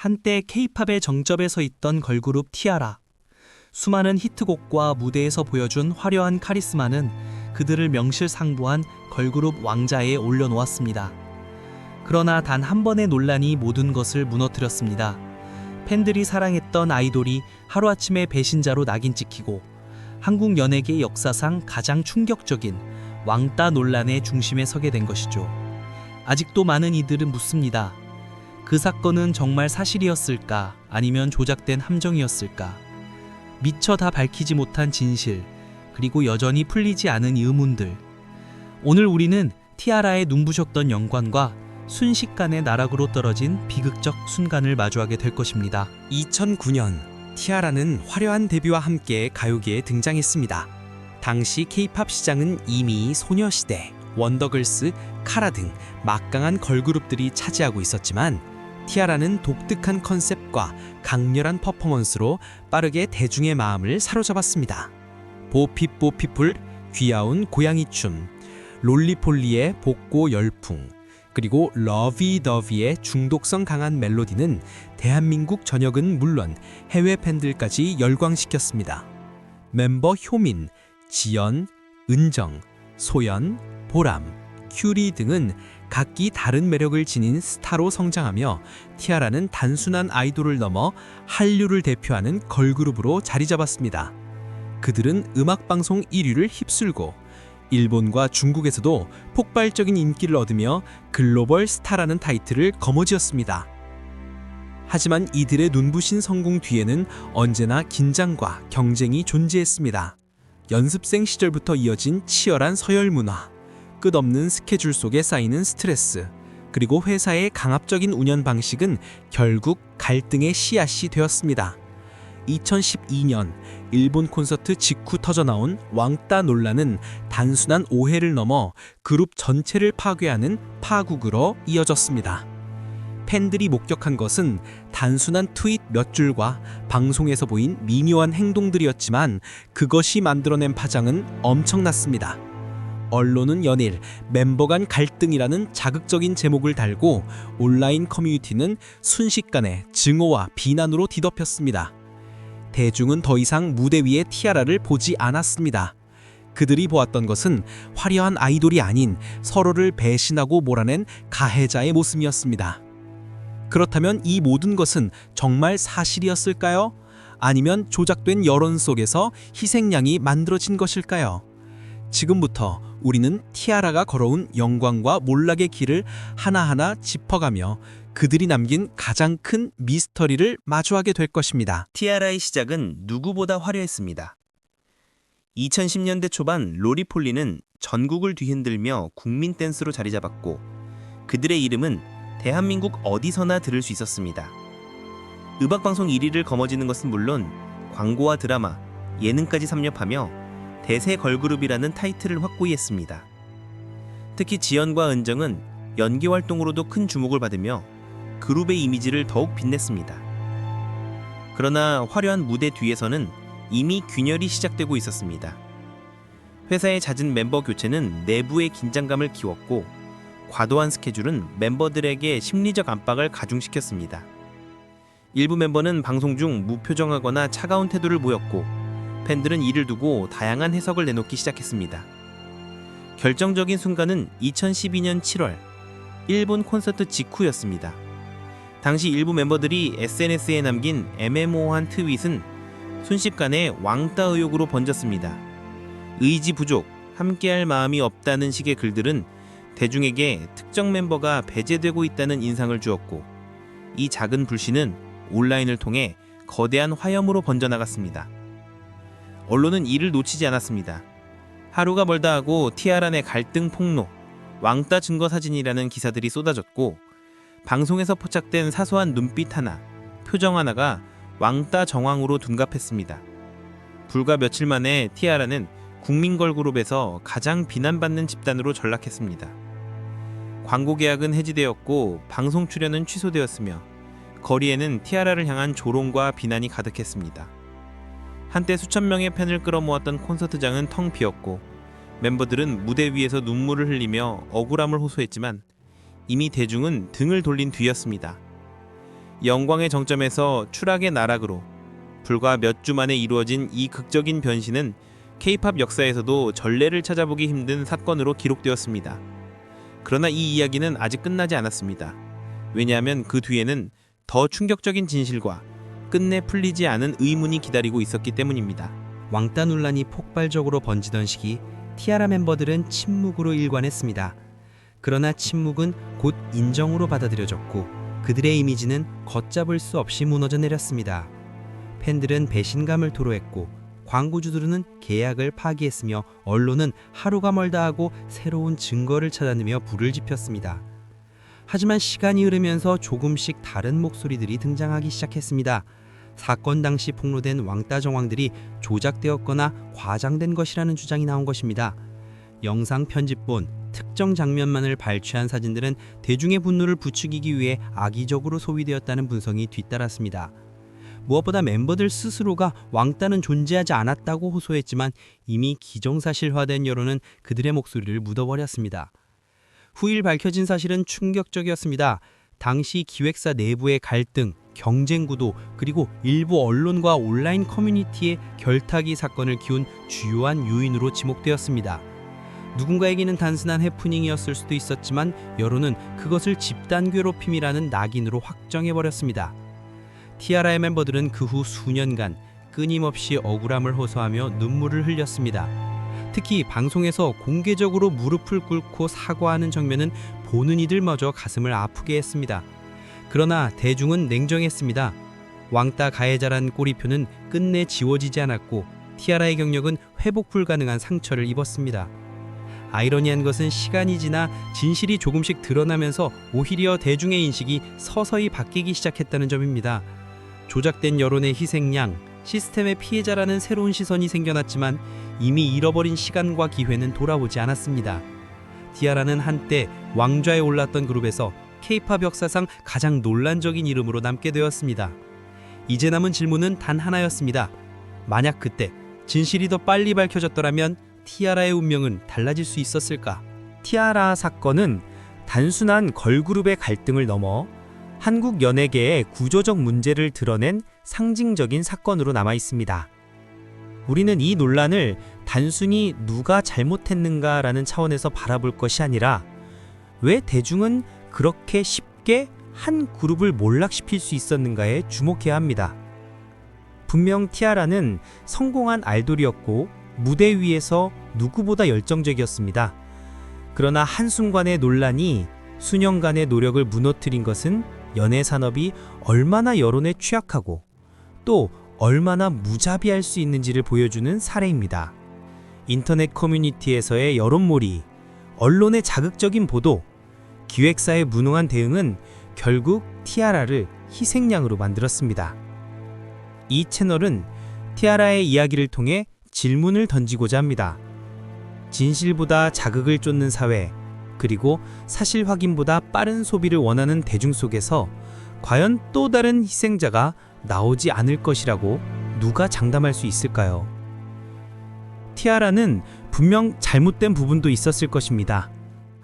한때 케이팝의 정점에 서 있던 걸그룹 티아라. 수많은 히트곡과 무대에서 보여준 화려한 카리스마는 그들을 명실상부한 걸그룹 왕자에 올려놓았습니다. 그러나 단 한 번의 논란이 모든 것을 무너뜨렸습니다. 팬들이 사랑했던 아이돌이 하루아침에 배신자로 낙인 찍히고 한국 연예계 역사상 가장 충격적인 왕따 논란의 중심에 서게 된 것이죠. 아직도 많은 이들은 묻습니다. 그 사건은 정말 사실이었을까 아니면 조작된 함정이었을까? 미처 다 밝히지 못한 진실, 그리고 여전히 풀리지 않은 의문들. 오늘 우리는 티아라의 눈부셨던 영광과 순식간에 나락으로 떨어진 비극적 순간을 마주하게 될 것입니다. 2009년 티아라는 화려한 데뷔와 함께 가요계에 등장했습니다. 당시 케이팝 시장은 이미 소녀시대, 원더걸스, 카라 등 막강한 걸그룹들이 차지하고 있었지만 티아라는 독특한 컨셉과 강렬한 퍼포먼스로 빠르게 대중의 마음을 사로잡았습니다. 보피뽀피풀, 귀여운 고양이 춤, 롤리폴리의 복고 열풍, 그리고 러비더비의 중독성 강한 멜로디는 대한민국 전역은 물론 해외 팬들까지 열광시켰습니다. 멤버 효민, 지연, 은정, 소연, 보람, 큐리 등은 각기 다른 매력을 지닌 스타로 성장하며 티아라는 단순한 아이돌을 넘어 한류를 대표하는 걸그룹으로 자리 잡았습니다. 그들은 음악방송 1위를 휩쓸고 일본과 중국에서도 폭발적인 인기를 얻으며 글로벌 스타라는 타이틀을 거머쥐었습니다. 하지만 이들의 눈부신 성공 뒤에는 언제나 긴장과 경쟁이 존재했습니다. 연습생 시절부터 이어진 치열한 서열 문화, 끝없는 스케줄 속에 쌓이는 스트레스, 그리고 회사의 강압적인 운영 방식은 결국 갈등의 씨앗이 되었습니다. 2012년 일본 콘서트 직후 터져나온 왕따 논란은 단순한 오해를 넘어 그룹 전체를 파괴하는 파국으로 이어졌습니다. 팬들이 목격한 것은 단순한 트윗 몇 줄과 방송에서 보인 미묘한 행동들이었지만 그것이 만들어낸 파장은 엄청났습니다. 언론은 연일 멤버 간 갈등이라는 자극적인 제목을 달고 온라인 커뮤니티는 순식간에 증오와 비난으로 뒤덮였습니다. 대중은 더 이상 무대 위의 티아라를 보지 않았습니다. 그들이 보았던 것은 화려한 아이돌이 아닌 서로를 배신하고 몰아낸 가해자의 모습이었습니다. 그렇다면 이 모든 것은 정말 사실이었을까요? 아니면 조작된 여론 속에서 희생양이 만들어진 것일까요? 지금부터 우리는 티아라가 걸어온 영광과 몰락의 길을 하나하나 짚어가며 그들이 남긴 가장 큰 미스터리를 마주하게 될 것입니다. 티아라의 시작은 누구보다 화려했습니다. 2010년대 초반 로리폴리는 전국을 뒤흔들며 국민 댄스로 자리 잡았고 그들의 이름은 대한민국 어디서나 들을 수 있었습니다. 음악방송 1위를 거머쥐는 것은 물론 광고와 드라마, 예능까지 섭렵하며 대세 걸그룹이라는 타이틀을 확고히 했습니다. 특히 지연과 은정은 연기 활동으로도 큰 주목을 받으며 그룹의 이미지를 더욱 빛냈습니다. 그러나 화려한 무대 뒤에서는 이미 균열이 시작되고 있었습니다. 회사의 잦은 멤버 교체는 내부의 긴장감을 키웠고 과도한 스케줄은 멤버들에게 심리적 압박을 가중시켰습니다. 일부 멤버는 방송 중 무표정하거나 차가운 태도를 보였고 팬들은 이를 두고 다양한 해석을 내놓기 시작했습니다. 결정적인 순간은 2012년 7월 일본 콘서트 직후였습니다. 당시 일부 멤버들이 SNS에 남긴 애매모호한 트윗은 순식간에 왕따 의혹으로 번졌습니다. 의지 부족, 함께할 마음이 없다는 식의 글들은 대중에게 특정 멤버가 배제되고 있다는 인상을 주었고 이 작은 불씨는 온라인을 통해 거대한 화염으로 번져나갔습니다. 언론은 이를 놓치지 않았습니다. 하루가 멀다 하고 티아라 내 갈등 폭로, 왕따 증거 사진이라는 기사들이 쏟아졌고 방송에서 포착된 사소한 눈빛 하나, 표정 하나가 왕따 정황으로 둔갑했습니다. 불과 며칠 만에 티아라는 국민걸그룹에서 가장 비난받는 집단으로 전락했습니다. 광고 계약은 해지되었고 방송 출연은 취소되었으며 거리에는 티아라를 향한 조롱과 비난이 가득했습니다. 한때 수천 명의 팬을 끌어모았던 콘서트장은 텅 비었고 멤버들은 무대 위에서 눈물을 흘리며 억울함을 호소했지만 이미 대중은 등을 돌린 뒤였습니다. 영광의 정점에서 추락의 나락으로 불과 몇 주 만에 이루어진 이 극적인 변신은 K-팝 역사에서도 전례를 찾아보기 힘든 사건으로 기록되었습니다. 그러나 이 이야기는 아직 끝나지 않았습니다. 왜냐하면 그 뒤에는 더 충격적인 진실과 끝내 풀리지 않은 의문이 기다리고 있었기 때문입니다. 왕따 논란이 폭발적으로 번지던 시기 티아라 멤버들은 침묵으로 일관했습니다. 그러나 침묵은 곧 인정으로 받아들여졌고 그들의 이미지는 걷잡을 수 없이 무너져 내렸습니다. 팬들은 배신감을 토로했고 광고주들은 계약을 파기했으며 언론은 하루가 멀다 하고 새로운 증거를 찾아내며 불을 지폈습니다. 하지만 시간이 흐르면서 조금씩 다른 목소리들이 등장하기 시작했습니다. 사건 당시 폭로된 왕따 정황들이 조작되었거나 과장된 것이라는 주장이 나온 것입니다. 영상 편집본 특정 장면만을 발췌한 사진들은 대중의 분노를 부추기기 위해 악의적으로 소비되었다는 분석이 뒤따랐습니다. 무엇보다 멤버들 스스로가 왕따는 존재하지 않았다고 호소했지만 이미 기정사실화된 여론은 그들의 목소리를 묻어버렸습니다. 후일 밝혀진 사실은 충격적이었습니다. 당시 기획사 내부의 갈등, 경쟁 구도, 그리고 일부 언론과 온라인 커뮤니티의 결탁이 사건을 키운 주요한 요인으로 지목되었습니다. 누군가에게는 단순한 해프닝이었을 수도 있었지만 여론은 그것을 집단 괴롭힘이라는 낙인으로 확정해 버렸습니다. 티아라의 멤버들은 그 후 수년간 끊임없이 억울함을 호소하며 눈물을 흘렸습니다. 특히 방송에서 공개적으로 무릎을 꿇고 사과하는 장면은 보는 이들마저 가슴을 아프게 했습니다. 그러나 대중은 냉정했습니다. 왕따 가해자란 꼬리표는 끝내 지워지지 않았고 티아라의 경력은 회복 불가능한 상처를 입었습니다. 아이러니한 것은 시간이 지나 진실이 조금씩 드러나면서 오히려 대중의 인식이 서서히 바뀌기 시작했다는 점입니다. 조작된 여론의 희생양, 시스템의 피해자라는 새로운 시선이 생겨났지만 이미 잃어버린 시간과 기회는 돌아오지 않았습니다. 디아라는 한때 왕좌에 올랐던 그룹에서 K-팝 역사상 가장 논란적인 이름으로 남게 되었습니다. 이제 남은 질문은 단 하나였습니다. 만약 그때 진실이 더 빨리 밝혀졌더라면 티아라의 운명은 달라질 수 있었을까? 티아라 사건은 단순한 걸그룹의 갈등을 넘어 한국 연예계의 구조적 문제를 드러낸 상징적인 사건으로 남아 있습니다. 우리는 이 논란을 단순히 누가 잘못했는가라는 차원에서 바라볼 것이 아니라 왜 대중은 그렇게 쉽게 한 그룹을 몰락시킬 수 있었는가에 주목해야 합니다. 분명 티아라는 성공한 아이돌이었고 무대 위에서 누구보다 열정적이었습니다. 그러나 한순간의 논란이 수년간의 노력을 무너뜨린 것은 연예 산업이 얼마나 여론에 취약하고 또 얼마나 무자비할 수 있는지를 보여주는 사례입니다. 인터넷 커뮤니티에서의 여론몰이, 언론의 자극적인 보도, 기획사의 무능한 대응은 결국 티아라를 희생양으로 만들었습니다. 이 채널은 티아라의 이야기를 통해 질문을 던지고자 합니다. 진실보다 자극을 쫓는 사회, 그리고 사실 확인보다 빠른 소비를 원하는 대중 속에서 과연 또 다른 희생자가 나오지 않을 것이라고 누가 장담할 수 있을까요? 티아라는 분명 잘못된 부분도 있었을 것입니다.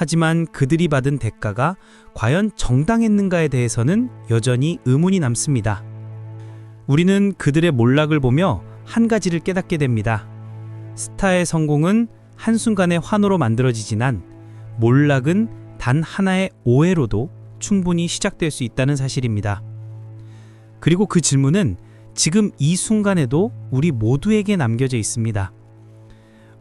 하지만 그들이 받은 대가가 과연 정당했는가에 대해서는 여전히 의문이 남습니다. 우리는 그들의 몰락을 보며 한 가지를 깨닫게 됩니다. 스타의 성공은 한순간의 환호로 만들어지지만 몰락은 단 하나의 오해로도 충분히 시작될 수 있다는 사실입니다. 그리고 그 질문은 지금 이 순간에도 우리 모두에게 남겨져 있습니다.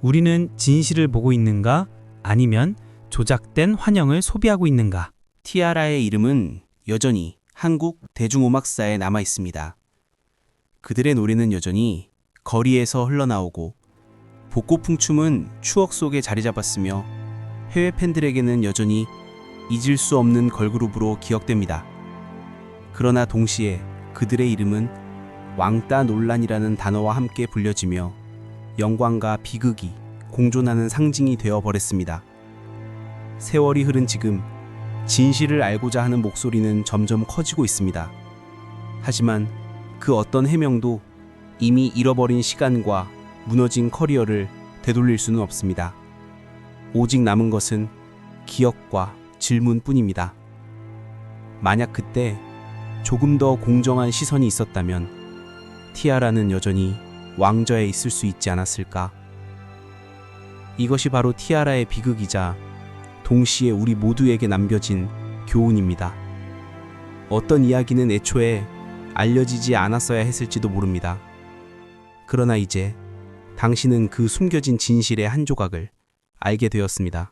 우리는 진실을 보고 있는가 아니면 조작된 환영을 소비하고 있는가? 티아라의 이름은 여전히 한국 대중음악사에 남아 있습니다. 그들의 노래는 여전히 거리에서 흘러나오고 복고풍 춤은 추억 속에 자리 잡았으며 해외 팬들에게는 여전히 잊을 수 없는 걸그룹으로 기억됩니다. 그러나 동시에 그들의 이름은 왕따 논란이라는 단어와 함께 불려지며 영광과 비극이 공존하는 상징이 되어 버렸습니다. 세월이 흐른 지금 진실을 알고자 하는 목소리는 점점 커지고 있습니다. 하지만 그 어떤 해명도 이미 잃어버린 시간과 무너진 커리어를 되돌릴 수는 없습니다. 오직 남은 것은 기억과 질문뿐입니다. 만약 그때 조금 더 공정한 시선이 있었다면 티아라는 여전히 왕좌에 있을 수 있지 않았을까? 이것이 바로 티아라의 비극이자 동시에 우리 모두에게 남겨진 교훈입니다. 어떤 이야기는 애초에 알려지지 않았어야 했을지도 모릅니다. 그러나 이제 당신은 그 숨겨진 진실의 한 조각을 알게 되었습니다.